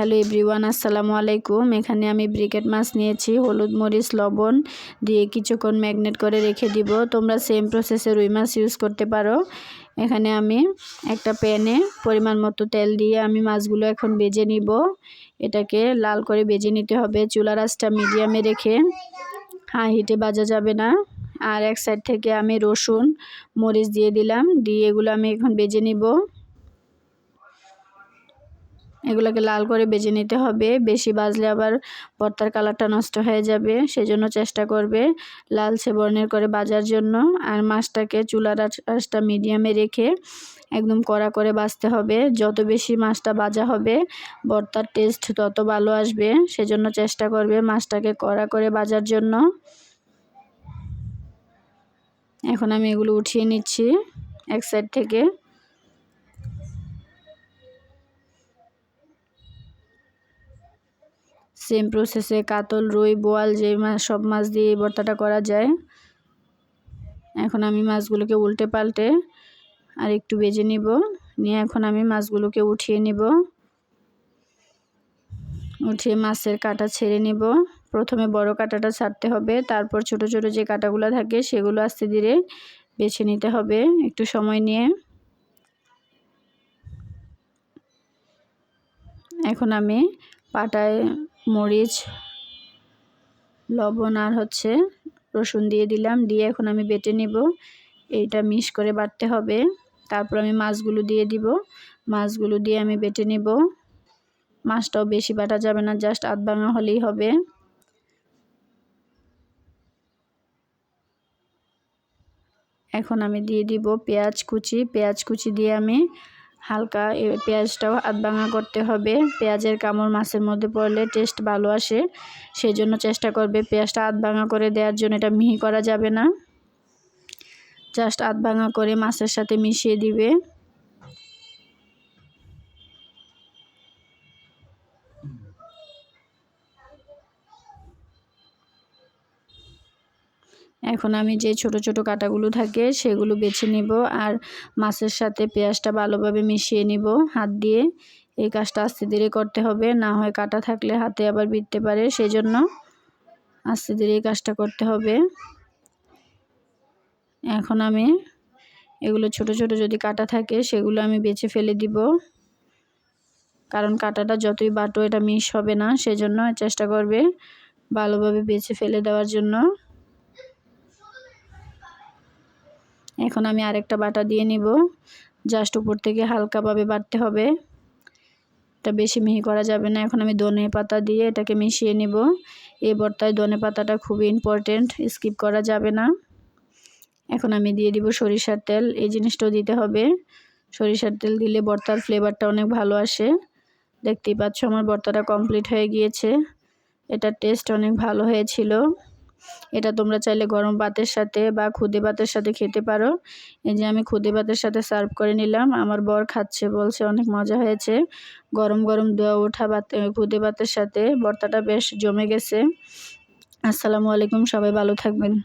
Hello everyone আসসালামু আলাইকুম এখানে আমি ব্রিকেট মাছ নিয়েছি, হলুদ মরিচ, লবণ দিয়ে কিছুক্ষণ ম্যাগনেট করে রেখে দিব। তোমরা সেম প্রসেসে রুই মাছ ইউজ করতে পারো। এখানে আমি একটা প্যানে পরিমাণ মতো তেল দিয়ে আমি মাছগুলো এখন বেজে নিব। এটাকে লাল করে বেজে নিতে হবে। চুলা রাসটা মিডিয়ামে রেখে হাই হিটে বাজা যাবে না। আর এক সাইড থেকে আমি রসুন, মরিচ দিয়ে দিলাম। দিয়ে এগুলো আমি এখন বেজে নিব। এগুলোকে লাল করে বেজে নিতে হবে। বেশি বাজলে আবার ভর্তার কালারটা নষ্ট হয়ে যাবে সেই জন্য চেষ্টা করবে লালচে বর্ণের করে বাজার জন্য। আর মাছটাকে চুলার আঁচটা মিডিয়ামে রেখে একদম কড়া করে বাজতে হবে। যত বেশি মাছটা বাজা হবে ভর্তার টেস্ট তত ভালো আসবে। সেজন্য চেষ্টা করবে মাছটাকে কড়া করে বাজার জন্য। এখন আমি এগুলো উঠিয়ে নিচ্ছি এক সাইড থেকে। সেম প্রসেসে কাতল, রুই, বোয়াল যে সব মাছ দিয়ে এই ভর্তাটা করা যায়। এখন আমি মাছগুলোকে উল্টে পাল্টে আর একটু বেজে নিব। নিয়ে এখন আমি মাছগুলোকে উঠিয়ে নিব। উঠিয়ে মাছের কাটা ছেড়ে নিব। প্রথমে বড় কাটাটা ছাড়তে হবে। তারপর ছোট ছোট যে কাটাগুলো থাকে সেগুলো আস্তে ধীরে বেছে নিতে হবে একটু সময় নিয়ে। এখন আমি পাটায় মরিচ, লবণ আর হচ্ছে রসুন দিয়ে দিলাম। দিয়ে এখন আমি বেটে নিব। এইটা মিশ করে বাটতে হবে। তারপর আমি মাছগুলো দিয়ে দিব। মাছগুলো দিয়ে আমি বেটে নিব। মাছটাও বেশি বাটা যাবে না, জাস্ট আধ ভাঙা হলেই হবে। এখন আমি দিয়ে দিব পেঁয়াজ কুচি। পেঁয়াজ কুচি দিয়ে আমি হালকা পেঁয়াজটাও হাত ভাঙা করতে হবে। পেঁয়াজের কামড় মাছের মধ্যে পড়লে টেস্ট ভালো আসে। সেই জন্য চেষ্টা করবে পেঁয়াজটা হাত ভাঙা করে দেওয়ার জন্য। এটা মিহি করা যাবে না। জাস্ট হাত ভাঙা করে মাছের সাথে মিশিয়ে দিবে। এখন আমি যে ছোট ছোট কাটাগুলো থাকে সেগুলো বেছে নিব আর মাছের সাথে পেঁয়াজটা ভালোভাবে মিশিয়ে নিব হাত দিয়ে। এই কাজটা আস্তে ধীরে করতে হবে, না হয় কাটা থাকলে হাতে আবার বিঁধতে পারে সেই জন্য আস্তে ধীরে এই কাজটা করতে হবে। এখন আমি এগুলো ছোট ছোট যদি কাটা থাকে সেগুলো আমি বেছে ফেলে দিব। কারণ কাটাটা যতই বাটো এটা মিস হবে না, সেজন্য চেষ্টা করবে ভালোভাবে বেছে ফেলে দেওয়ার জন্য। এখন আমি আরেকটা বাটা দিয়ে নিব। জাস্ট উপর থেকে হালকাভাবে বাটতে হবে। এটা বেশি মিহি করা যাবে না। এখন আমি ধনে পাতা দিয়ে এটাকে মিশিয়ে নিব। এই বর্তায় ধনে পাতাটা খুবই ইম্পর্টেন্ট স্কিপ করা যাবে না। এখন আমি দিয়ে দিব সরিষার তেল। এই জিনিসটাও দিতে হবে। সরিষার তেল দিলে বর্তার ফ্লেভারটা অনেক ভালো আসে। দেখতেই পাচ্ছ আমার বর্তাটা কমপ্লিট হয়ে গিয়েছে। এটার টেস্ট অনেক ভালো হয়েছিল। এটা তোমরা চাইলে গরম ভাতের সাথে বা খুদে ভাতের সাথে খেতে পারো। এই যে আমি খুদে ভাতের সাথে সার্ভ করে নিলাম। আমার বর খাচ্ছে, বলছে অনেক মজা হয়েছে। গরম গরম দেওয়া ওঠা ভাত খুদে ভাতের সাথে। ভর্তাটা বেশ জমে গেছে। আসসালামু আলাইকুম, সবাই ভালো থাকবেন।